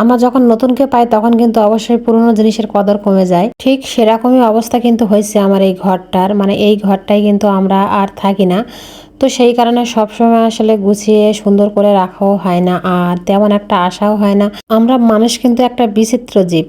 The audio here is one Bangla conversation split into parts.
আমরা যখন নতুনকে পাই, তখন কিন্তু অবশ্যই পুরনো জিনিসের কদর কমে যায়। ঠিক সেরকমই অবস্থা কিন্তু হয়েছে আমার এই ঘরটার। মানে এই ঘরটাই কিন্তু আমরা আর থাকি না। তো সেই কারণে সবসময় আসলে গুছিয়ে সুন্দর করে রাখাও হয় না, আর তেমন একটা আশাও হয় না। আমরা মানুষ কিন্তু একটা বিচিত্র জীব।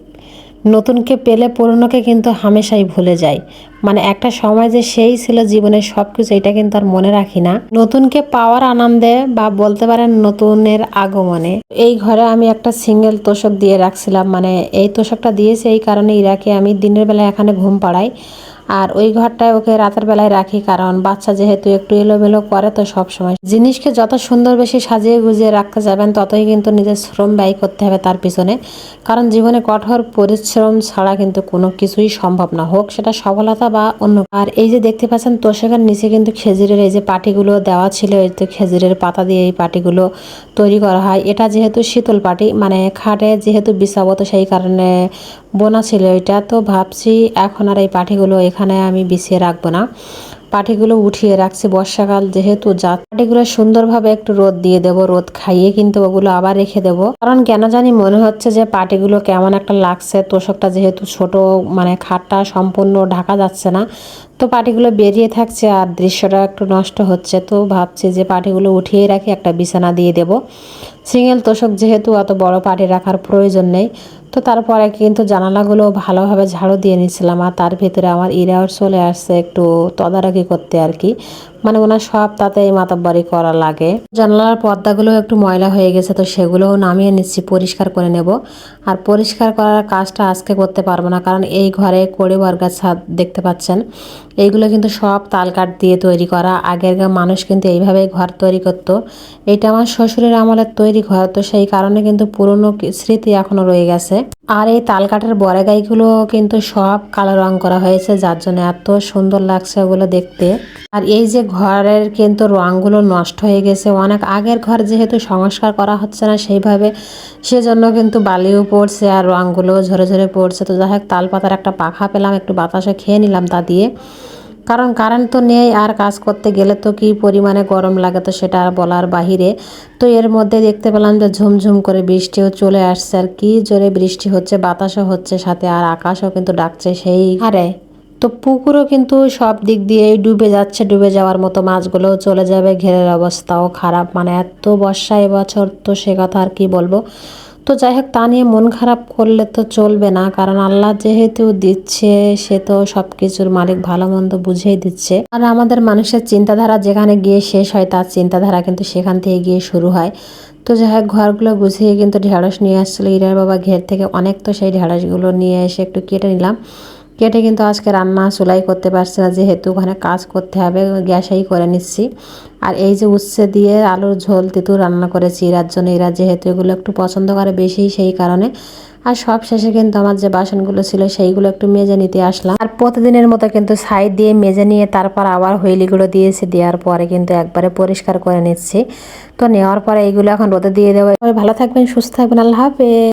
নতুনকে পেলে পুরনোকে কিন্তু হামেশাই ভুলে যায়। মানে একটা সময় যে সেই ছিল জীবনের সব কিছু এটা কিন্তু আর মনে রাখি না। নতুনকে পাওয়ার আনন্দে বা বলতে পারেন নতুনের আগমনে। এই ঘরে আমি একটা সিঙ্গেল তোষক দিয়ে রাখছিলাম। মানে এই তোষকটা দিয়েছি এই কারণে ইরাকে আমি দিনের বেলা এখানে ঘুম পাড়াই। আর ওই ঘরটায় ওকে রাতের বেলায় রাখি, কারণ বাচ্চা যেহেতু একটু এলোমেলো করে তো সব সময় জিনিসকে যত সুন্দর বেশি সাজিয়ে গুজিয়ে রাখতে যাবেন, ততই কিন্তু নিজের শ্রম ব্যয় করতে হবে তার পিছনে। কারণ জীবনে কঠোর পরিশ্রম ছাড়া কিন্তু কোনো কিছুই সম্ভব না। হোক সেটা সফলতা বা অন্য। আর এই যে দেখতে পাচ্ছেন তোষকের নিচে কিন্তু খেজুরের এই যে পাটিগুলো দেওয়া ছিল, এই তো খেজুরের পাতা দিয়ে এই পাটিগুলো তৈরি করা হয়। এটা যেহেতু শীতল পাটি মানে খাটে যেহেতু বিছাবো, তো সেই কারণে বোনা ছিল এটা। তো ভাবছি এখন আর এই পাটিগুলো এখানে আমি বিছিয়ে রাখব না। পাটিগুলো উঠিয়ে রাখছি। বর্ষাকাল যেহেতু যা পাটিগুলো সুন্দরভাবে একটু রোদ দিয়ে দেবো, রোদ খাইয়ে কিন্তু ওগুলো আবার রেখে দেবো। কারণ কেন জানি মনে হচ্ছে যে পাটিগুলো কেমন একটা লাগছে। তোষকটা যেহেতু ছোট মানে খাটটা সম্পূর্ণ ঢাকা যাচ্ছে না। তো পাটিগুলো বেরিয়ে থাকছে আর দৃশ্যটা একটু নষ্ট হচ্ছে। তো ভাবছি যে পাটিগুলো উঠিয়ে রাখি, একটা বিছানা দিয়ে দেব। সিঙ্গেল তোষক যেহেতু অত বড় পাটি রাখার প্রয়োজন নেই, তো তারপরে কিন্তু জানালাগুলো ভালোভাবে ঝাড়ু দিয়ে নিয়েছিলাম আর তার ভিতরে আমার ইরাও চলে আসছে একটু তদারকি করতে আর কি। মানে ওনার সব তাতে মাতাব্বারি করা লাগে। জানালার পর্দাগুলো একটু ময়লা হয়ে গেছে, তো সেগুলোও নামিয়ে নিচ্ছি, পরিষ্কার করে নেব। আর পরিষ্কার করার কাজটা আজকে করতে পারব না, কারণ এই ঘরে কড়ি বর্গার ছাদ দেখতে পাচ্ছেন। এইগুলো কিন্তু সব তাল কাঠ দিয়ে তৈরি করা। আগের মানুষ কিন্তু এইভাবেই ঘর তৈরি করতো। এটা আমার শ্বশুরের আমলের তৈরি ঘর, তো সেই কারণে কিন্তু পুরনো স্মৃতি এখনও রয়ে গেছে। আর এই তাল কাঠের বড় গাইগুলো কিন্তু সব কালো রং করা হয়েছে, যার জন্য এত সুন্দর লাগছে ওগুলো দেখতে। আর এই যে ঘরের কিন্তু রঙগুলো নষ্ট হয়ে গেছে, অনেক আগের ঘর যেহেতু সংস্কার করা হচ্ছে না সেইভাবে সেজন্য কিন্তু বালিও পড়ছে আর রঙগুলো ঝরে ঝরে পড়ছে। তো যাই হোক তাল পাতার একটা পাখা পেলাম, একটু বাতাসে খেয়ে নিলাম তা দিয়ে। কারণ কারেন্ট তো নেই, আর কাজ করতে গেলে তো কি পরিমাণে গরম লাগে তো সেটা আর বলার বাহিরে। তো এর মধ্যে দেখতে পেলাম যে ঝুমঝুম করে বৃষ্টিও চলে আসছে, আর কি জোরে বৃষ্টি হচ্ছে, বাতাসও হচ্ছে সাথে, আর আকাশও কিন্তু ডাকছে সেই হারে তো পুকুরও কিন্তু সব দিক দিয়েই ডুবে যাচ্ছে, ডুবে যাওয়ার মতো মাছগুলোও চলে যাবে। ঘেরের অবস্থাও খারাপ। মানে এত বর্ষা এবছর তো সে কথা আর কি বলব? তো যাই হোক, তা নিয়ে মন খারাপ করলে তো চলবে না। কারণ আল্লাহ যেহেতু দিচ্ছে, সে তো সব কিছুর মালিক, ভালো মন্দ বুঝেই দিচ্ছে। আর আমাদের মানুষের চিন্তাধারা যেখানে গিয়ে শেষ হয়, তার চিন্তাধারা কিন্তু সেখান থেকে গিয়ে শুরু হয়। তো যাই হোক, ঘরগুলো গুছিয়ে কিন্তু ঢেঁড়স নিয়ে আসছিল। ইরার বাবা ঘের থেকে অনেক তো সেই ঢেঁড়সগুলো নিয়ে এসে একটু কেটে নিলাম। কেটে কিন্তু আজকে রান্না চুলাই করতে পারছি না, যেহেতু ওখানে কাজ করতে হবে, গ্যাসেই করে নিচ্ছি। আর এই যে উচ্ছে দিয়ে আলুর ঝোল তিতু রান্না করেছি ইরার জন্য। এরা যেহেতু এগুলো একটু পছন্দ করে বেশি, সেই কারণে। আর সব শেষে কিন্তু আমার যে বাসনগুলো ছিল, সেইগুলো একটু মেজে নিতে আসলাম। আর প্রতিদিনের মতো কিন্তু সাইড দিয়ে মেজে নিয়ে তারপর আবার হুইলিগুলো দিয়েছি, দেওয়ার পরে কিন্তু একবারে পরিষ্কার করে নিচ্ছি। তো নেওয়ার পরে এইগুলো এখন রোদে দিয়ে দেবো। ভালো থাকবেন, সুস্থ থাকবেন, আল্লাহ হাফেজ।